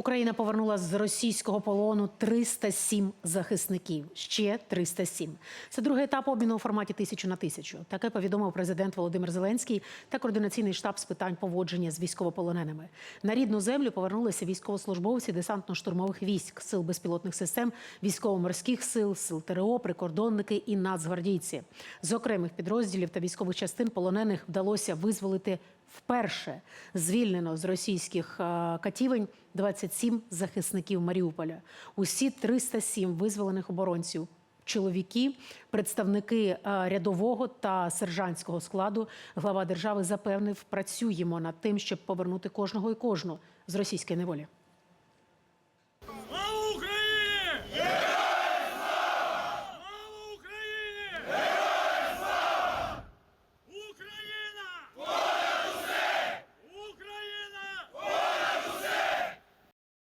Україна повернула з російського полону 307 захисників. Ще 307. Це другий етап обміну у форматі тисячу на тисячу. Таке повідомив президент Володимир Зеленський та координаційний штаб з питань поводження з військовополоненими. На рідну землю повернулися військовослужбовці десантно-штурмових військ, сил безпілотних систем, військово-морських сил, сил ТРО, прикордонники і нацгвардійці. З окремих підрозділів та військових частин полонених вдалося визволити вперше звільнено з російських е, катівень 20 307 захисників Маріуполя. Усі 307 визволених оборонців. Чоловіки, представники е, рядового та сержантського складу, глава держави запевнив, працюємо над тим, щоб повернути кожного і кожну з російської неволі.